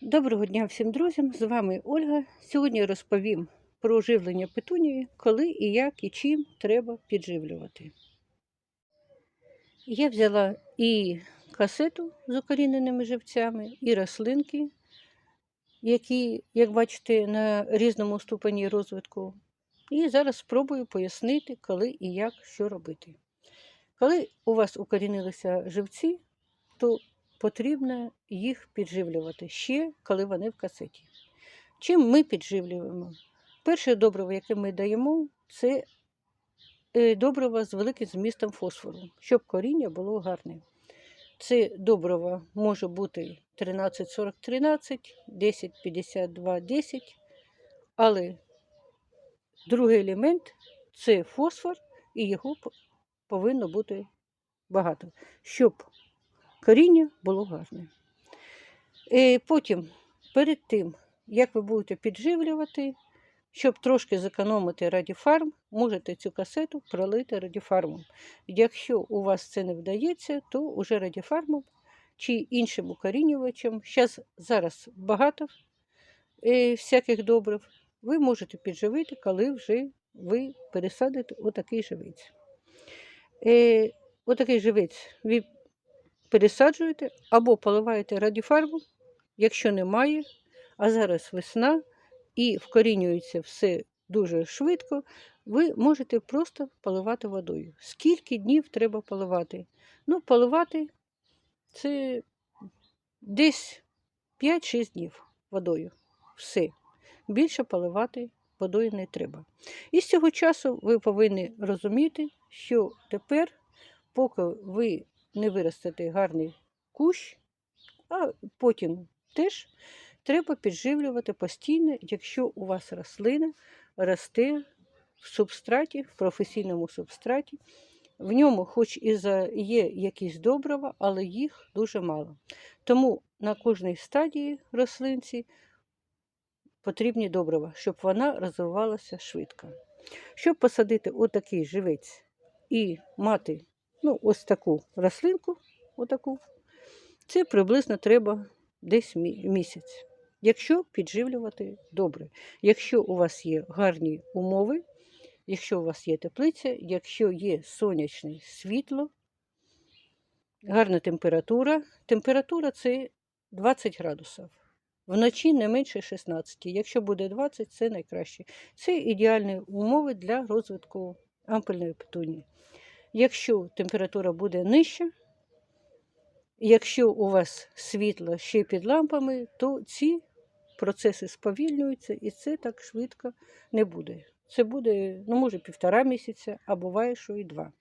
Доброго дня всім друзям! З вами Ольга. Сьогодні розповім про живлення петунії, коли і як і чим треба підживлювати. Я взяла і касету з укоріненими живцями, і рослинки, які, як бачите, на різному ступені розвитку. І зараз спробую пояснити, коли і як що робити. Коли у вас укорінилися живці, то потрібно їх підживлювати ще, коли вони в касеті. Чим ми підживлюємо? Перше добриво, яке ми даємо, це е, добриво з великим змістом фосфору, щоб коріння було гарне. Це добриво може бути 13-40-13, 10-52-10, але другий елемент це фосфор, і його повинно бути багато, щоб коріння було гарне. І потім, перед тим, як ви будете підживлювати, щоб трошки зекономити радіфарм, можете цю касету пролити радіфармом. Якщо у вас це не вдається, то уже радіфармом чи іншим укорінювачем, зараз, зараз багато е, всяких добрив, ви можете підживити, коли вже ви пересадите отакий живець. Е, отакий живець пересаджуєте або поливаєте радіфарбом, якщо немає, а зараз весна і вкорінюється все дуже швидко, ви можете просто поливати водою. Скільки днів треба поливати? Ну, поливати це десь 5-6 днів водою. Все. Більше поливати водою не треба. І з цього часу ви повинні розуміти, що тепер, поки ви не виростити гарний кущ, а потім теж треба підживлювати постійно, якщо у вас рослина росте в субстраті, в професійному субстраті. В ньому, хоч і є якісь добрива, але їх дуже мало. Тому на кожній стадії рослинці потрібні добрива, щоб вона розвивалася швидко. Щоб посадити отакий живець і мати ну, ось таку рослинку, отаку, це приблизно треба десь місяць. Якщо підживлювати добре. Якщо у вас є гарні умови, якщо у вас є теплиця, якщо є сонячне світло, гарна температура. Температура це 20 градусів. Вночі не менше 16. Якщо буде 20, це найкраще. Це ідеальні умови для розвитку ампельної петунії. Якщо температура буде нижча, якщо у вас світло ще під лампами, то ці процеси сповільнюються і це так швидко не буде. Це буде, ну, може, півтора місяця, а буває, що і два.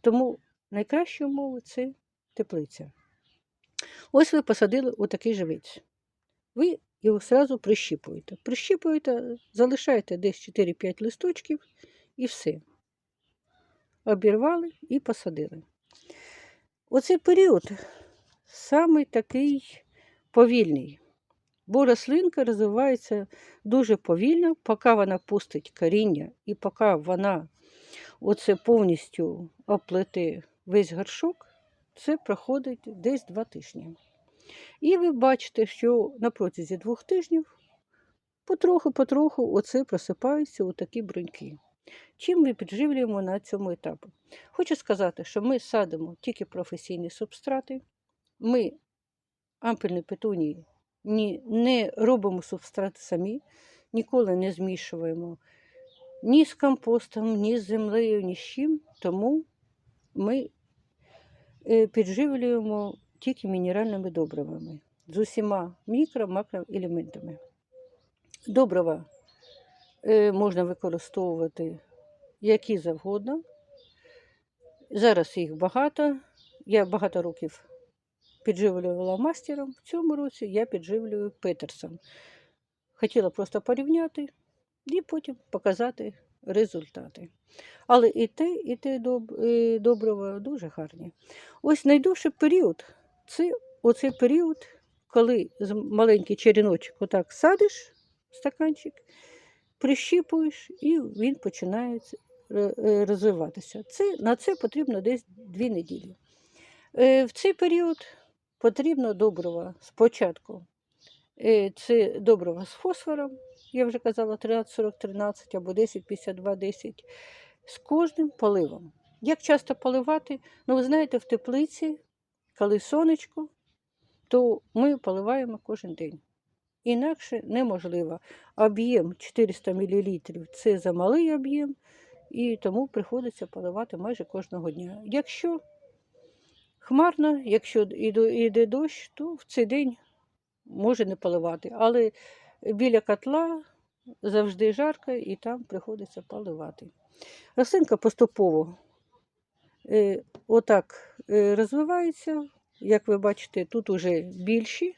Тому найкращі умови це теплиця. Ось ви посадили отакий живець. Ви його одразу прищіпуєте. Прищіпуєте, залишаєте десь 4-5 листочків і все обірвали і посадили. Оцей період саме такий повільний, бо рослинка розвивається дуже повільно, поки вона пустить коріння і поки вона оце повністю оплете весь горшок, це проходить десь два тижні. І ви бачите, що на протязі двох тижнів потроху-потроху оце просипаються отакі бруньки. Чим ми підживлюємо на цьому етапі? Хочу сказати, що ми садимо тільки професійні субстрати. Ми ампельні петунії ні, не робимо субстрати самі, ніколи не змішуємо ні з компостом, ні з землею, ні з чим. Тому ми е, підживлюємо тільки мінеральними добривами з усіма мікро-макроелементами. Добрива е, можна використовувати які завгодно. Зараз їх багато. Я багато років підживлювала мастером. В цьому році я підживлюю Петерсом. Хотіла просто порівняти і потім показати результати. Але і те, і те е, добриво дуже гарні. Ось найдовший період це оцей період, коли маленький череночок отак садиш стаканчик, прищіпуєш, і він починає е, розвиватися. Це, на це потрібно десь дві неділі. Е, В цей період потрібно добрива спочатку Е, Це добрива з фосфором, я вже казала, 13-40-13 або 10-52-10 з кожним поливом. Як часто поливати? Ну, ви знаєте, в теплиці, коли сонечко, то ми поливаємо кожен день. Інакше неможливо. Об'єм 400 мл це замалий об'єм, і тому приходиться поливати майже кожного дня. Якщо хмарно, якщо йде дощ, то в цей день може не поливати. Але біля котла завжди жарко і там приходиться поливати. Рослинка поступово е, отак е, розвивається. Як ви бачите, тут уже більші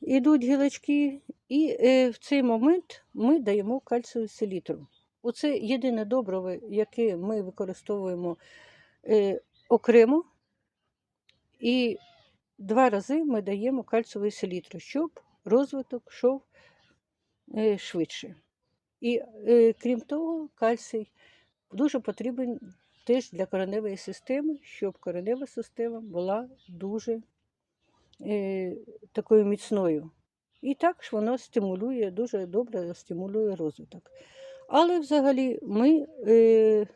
йдуть гілочки, і е, в цей момент ми даємо кальцієву селітру. Оце єдине добриво, яке ми використовуємо е, окремо. І два рази ми даємо кальцієву селітру, щоб розвиток йшов е, швидше. І крім того, кальцій дуже потрібен теж для кореневої системи, щоб коренева система була дуже такою міцною. І також воно стимулює, дуже добре стимулює розвиток. Але взагалі ми е,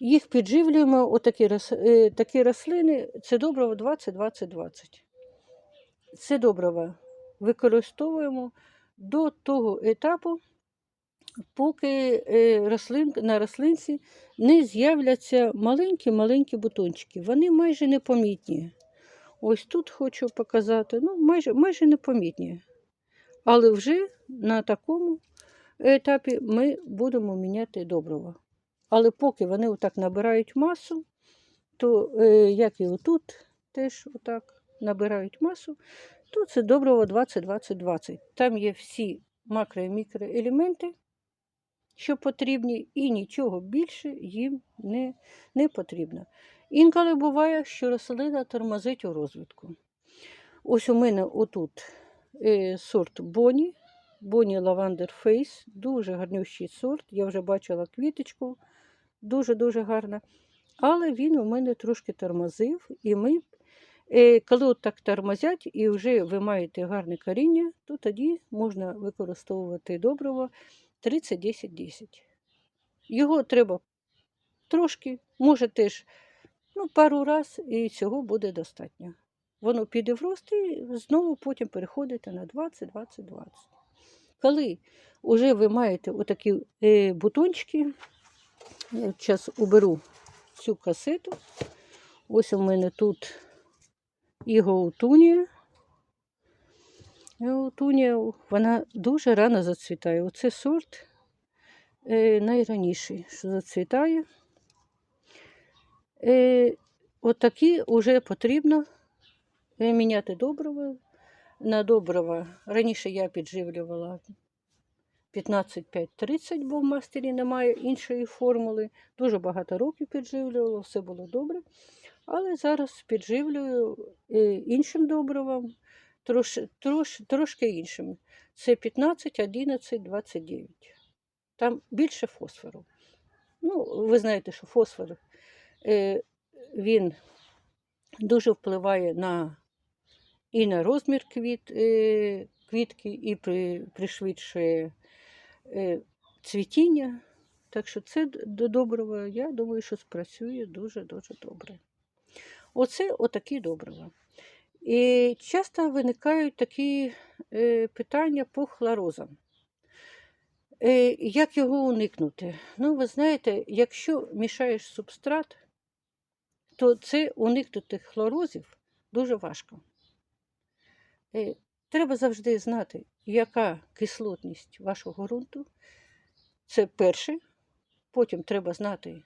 їх підживлюємо, отакі е, такі рослини, це добриво 20-20-20. Це добриво використовуємо до того етапу, поки е, рослин, на рослинці не з'являться маленькі-маленькі бутончики. Вони майже непомітні. Ось тут хочу показати, ну, майже, майже непомітні. Але вже на такому етапі ми будемо міняти добриво. Але поки вони отак набирають масу, то е, як і отут теж отак набирають масу, то це добриво 20-20-20. Там є всі макро і мікроелементи, що потрібні, і нічого більше їм не, не потрібно. Інколи буває, що рослина тормозить у розвитку. Ось у мене отут е, сорт Боні, Боні Лавандер Фейс, дуже гарнющий сорт. Я вже бачила квіточку, дуже-дуже гарна. Але він у мене трошки тормозив, і ми, е, коли от так тормозять і вже ви маєте гарне коріння, то тоді можна використовувати добриво 30-10-10. Його треба трошки, може теж ну, пару раз, і цього буде достатньо. Воно піде в рост і знову потім переходите на 20-20-20. Коли вже ви маєте отакі е, бутончики, я зараз уберу цю касету. Ось у мене тут і гоутунія. Гоутунія, вона дуже рано зацвітає. Оце сорт е, найраніший, що зацвітає. Е, Отакі вже потрібно е, міняти добриво. На добриво раніше я підживлювала 15-5-30, бо в мастері немає іншої формули. Дуже багато років підживлювала, все було добре. Але зараз підживлюю іншим добривом, трош, трош, трошки іншим. Це 15, 11, 29. Там більше фосфору. Ну, ви знаєте, що фосфор він дуже впливає на і на розмір квіт, е, квітки, і при, пришвидшує е, цвітіння. Так що це до доброго, я думаю, що спрацює дуже-дуже добре. Оце отакі добрива. І часто виникають такі е, питання по хлорозам. Е, як його уникнути? Ну, ви знаєте, якщо мішаєш субстрат, то це уникнути хлорозів дуже важко. Е, Треба завжди знати, яка кислотність вашого ґрунту. Це перше. Потім треба знати,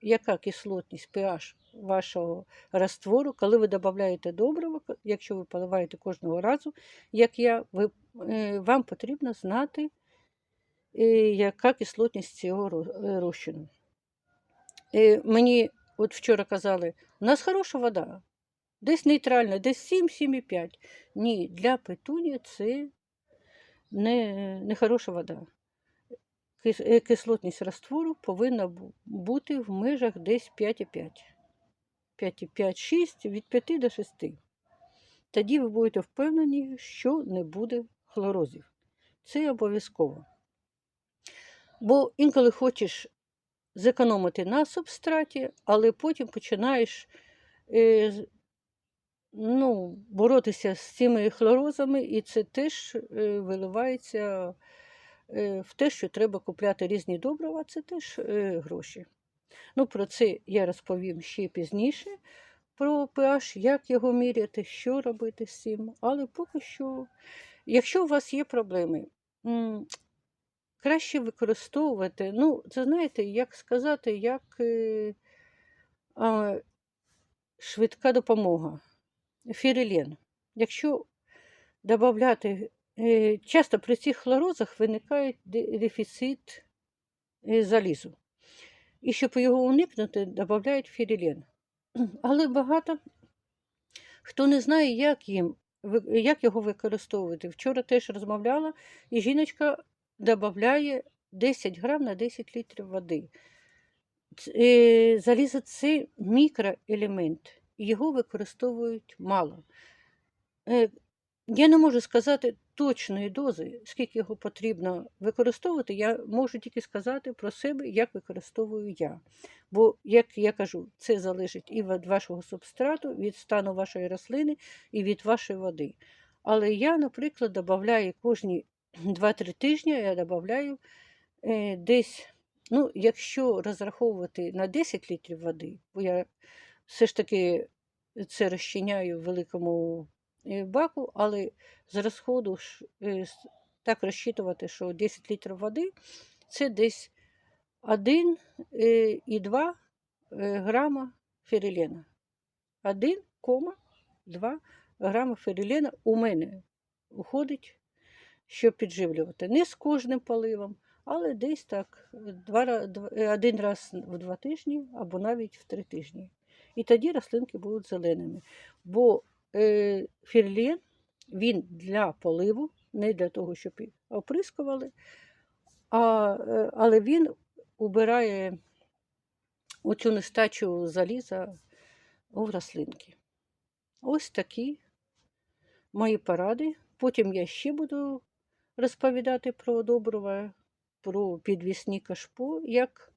яка кислотність pH вашого раствору, коли ви додаєте добриво, якщо ви поливаєте кожного разу, як я, ви, е, вам потрібно знати, е, яка кислотність цього розчину. Мені от вчора казали, у нас хороша вода, десь нейтральна, десь 7-7,5. Ні, для петунії це не, не хороша вода. Е, Кислотність раствору повинна бути в межах десь 5,5. 5,5-6, від 5 до 6. тоді ви будете впевнені, що не буде хлорозів. Це обов'язково. Бо інколи хочеш зекономити на субстраті, але потім починаєш е, ну, боротися з цими хлорозами, і це теж е, виливається е, в те, що треба купляти різні добрива, це теж гроші. Ну, про це я розповім ще пізніше. Про pH, як його міряти, що робити з цим. Але поки що, якщо у вас є проблеми, краще використовувати, ну, це знаєте, як сказати, як е, швидка допомога. Фірилен. Якщо додати, е, часто при цих хлорозах виникає дефіцит е, залізу. І щоб його уникнути, додають фірилен. Але багато хто не знає, як, їм, як його використовувати. Вчора теж розмовляла, і жіночка додає 10 грам на 10 літрів води. Е, Залізо це мікроелемент, його використовують мало. Е, Я не можу сказати точної дози, скільки його потрібно використовувати. Я можу тільки сказати про себе, як використовую я. Бо, як я кажу, це залежить і від вашого субстрату, від стану вашої рослини і від вашої води. Але я, наприклад, додаю кожні 2-3 тижні, я додаю е, десь, ну, якщо розраховувати на 10 літрів води, бо я все ж таки це розчиняю в великому е, баку, але з розходу е, так розчитувати, що 10 літрів води це десь 1,2 грама ферилена. 1,2 грама ферилена у мене уходить, щоб підживлювати. Не з кожним поливом, але десь так е, два, е, один раз в два тижні або навіть в три тижні. І тоді рослинки будуть зеленими. Бо е, фірлен він для поливу, не для того, щоб оприскували, а, е, але він убирає оцю нестачу заліза у рослинки. Ось такі мої поради. Потім я ще буду розповідати про добрива, про підвісні кашпо, як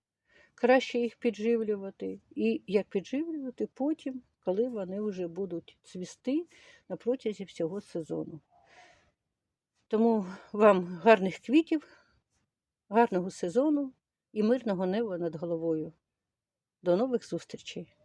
краще їх підживлювати, і як підживлювати потім, коли вони вже будуть цвісти на протязі всього сезону. Тому вам гарних квітів, гарного сезону і мирного неба над головою. До нових зустрічей!